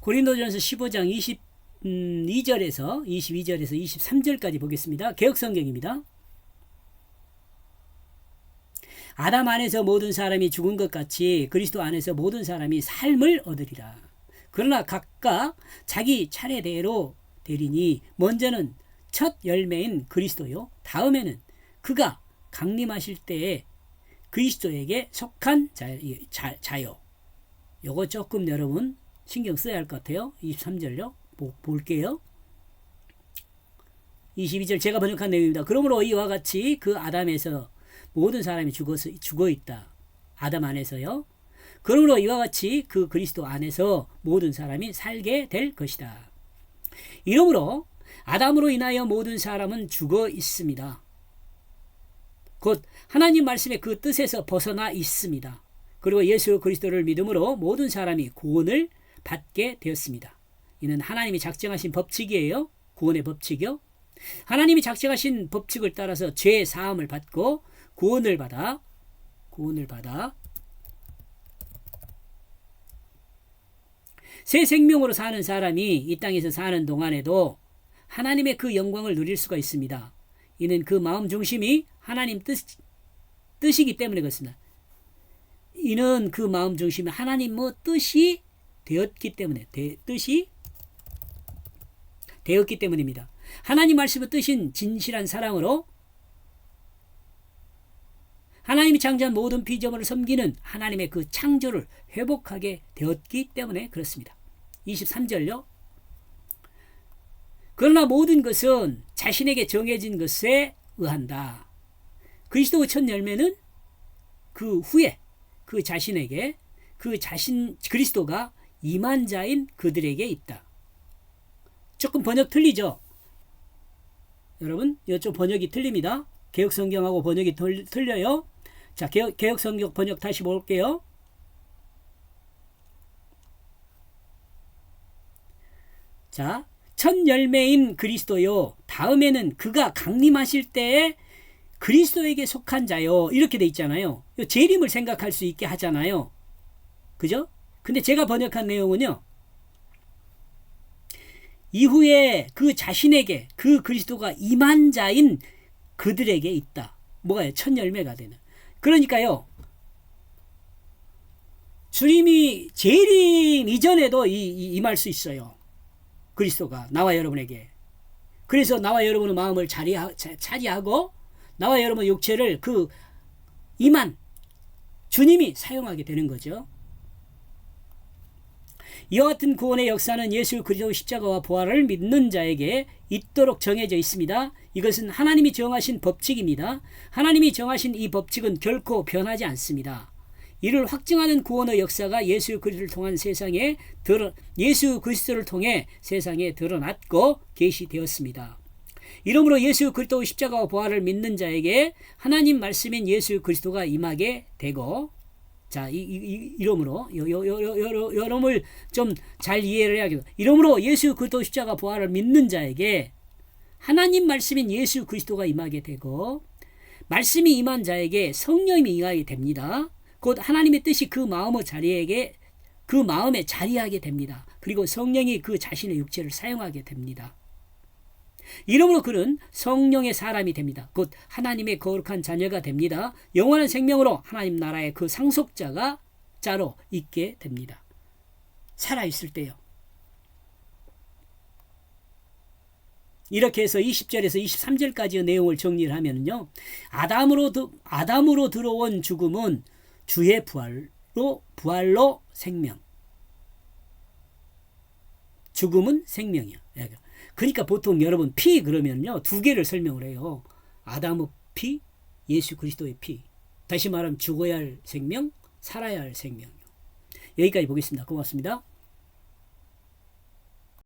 고린도전서 15장 22절에서 22절에서 23절까지 보겠습니다. 개혁 성경입니다. 아담 안에서 모든 사람이 죽은 것 같이 그리스도 안에서 모든 사람이 삶을 얻으리라. 그러나 각각 자기 차례대로 되리니 먼저는 첫 열매인 그리스도요. 다음에는 그가 강림하실 때에 그리스도에게 속한 자, 자, 자요. 요거 조금 여러분 신경 써야 할 것 같아요. 23절요. 보, 볼게요. 22절 제가 번역한 내용입니다. 그러므로 이와 같이 그 아담에서 모든 사람이 죽어서 죽어 있다. 아담 안에서요. 그러므로 이와 같이 그 그리스도 안에서 모든 사람이 살게 될 것이다. 이러므로 아담으로 인하여 모든 사람은 죽어 있습니다. 곧 하나님 말씀의 그 뜻에서 벗어나 있습니다. 그리고 예수 그리스도를 믿음으로 모든 사람이 구원을 받게 되었습니다. 이는 하나님이 작정하신 법칙이에요. 구원의 법칙이요. 하나님이 작정하신 법칙을 따라서 죄 사함을 받고 구원을 받아 구원을 받아 새 생명으로 사는 사람이 이 땅에서 사는 동안에도 하나님의 그 영광을 누릴 수가 있습니다. 이는 그 마음 중심이 하나님 뜻, 뜻이기 때문에 그렇습니다. 이는 그 마음 중심이 하나님 뭐 뜻이 되었기 때문에 대, 뜻이 되었기 때문입니다. 하나님 말씀의 뜻인 진실한 사랑으로 하나님이 창조한 모든 피조물을 섬기는 하나님의 그 창조를 회복하게 되었기 때문에 그렇습니다. 23절요. 그러나 모든 것은 자신에게 정해진 것에 의한다. 그리스도의 첫 열매는 그 후에 그 자신에게 그 자신 그리스도가 임한 자인 그들에게 있다. 조금 번역 틀리죠? 여러분, 이쪽 번역이 틀립니다. 개혁 성경하고 번역이 틀려요. 자, 개혁, 개혁 성경 번역 다시 볼게요. 자, 첫 열매인 그리스도요. 다음에는 그가 강림하실 때에 그리스도에게 속한 자요. 이렇게 돼 있잖아요. 재림을 생각할 수 있게 하잖아요. 그죠? 근데 제가 번역한 내용은요. 이후에 그 자신에게 그 그리스도가 임한 자인 그들에게 있다. 뭐가요? 첫 열매가 되는. 그러니까요. 주님이 재림 이전에도 이, 이, 임할 수 있어요. 그리스도가 나와 여러분에게. 그래서 나와 여러분의 마음을 자리하, 차지하고 나와 여러분의 육체를 그 임한 주님이 사용하게 되는 거죠. 이와 같은 구원의 역사는 예수 그리스도 십자가와 부활을 믿는 자에게 있도록 정해져 있습니다. 이것은 하나님이 정하신 법칙입니다. 하나님이 정하신 이 법칙은 결코 변하지 않습니다. 이를 확증하는 구원의 역사가 예수 그리스도를 통한 세상에 드러 예수 그리스도를 통해 세상에 드러났고 계시되었습니다. 이러므로 예수 그리스도 십자가와 부활을 믿는 자에게 하나님 말씀인 예수 그리스도가 임하게 되고 자, 이, 이, 이러므로 여, 여, 여, 여, 여러분을 좀 잘 이해를 해야겠다. 이러므로 예수 그리스도 십자가 부활을 믿는 자에게 하나님 말씀인 예수 그리스도가 임하게 되고 말씀이 임한 자에게 성령이 임하게 됩니다. 곧 하나님의 뜻이 그 마음의 자리에게 그 마음에 자리하게 됩니다. 그리고 성령이 그 자신의 육체를 사용하게 됩니다. 이러므로 그는 성령의 사람이 됩니다. 곧 하나님의 거룩한 자녀가 됩니다. 영원한 생명으로 하나님 나라의 그 상속자가 자로 있게 됩니다. 살아있을 때요. 이렇게 해서 20절에서 23절까지의 내용을 정리를 하면요. 아담으로, 아담으로 들어온 죽음은 주의 부활로, 부활로 생명. 죽음은 생명이야. 그러니까 보통 여러분 피 그러면요 두 개를 설명을 해요. 아담의 피, 예수 그리스도의 피. 다시 말하면 죽어야 할 생명, 살아야 할 생명. 여기까지 보겠습니다. 고맙습니다.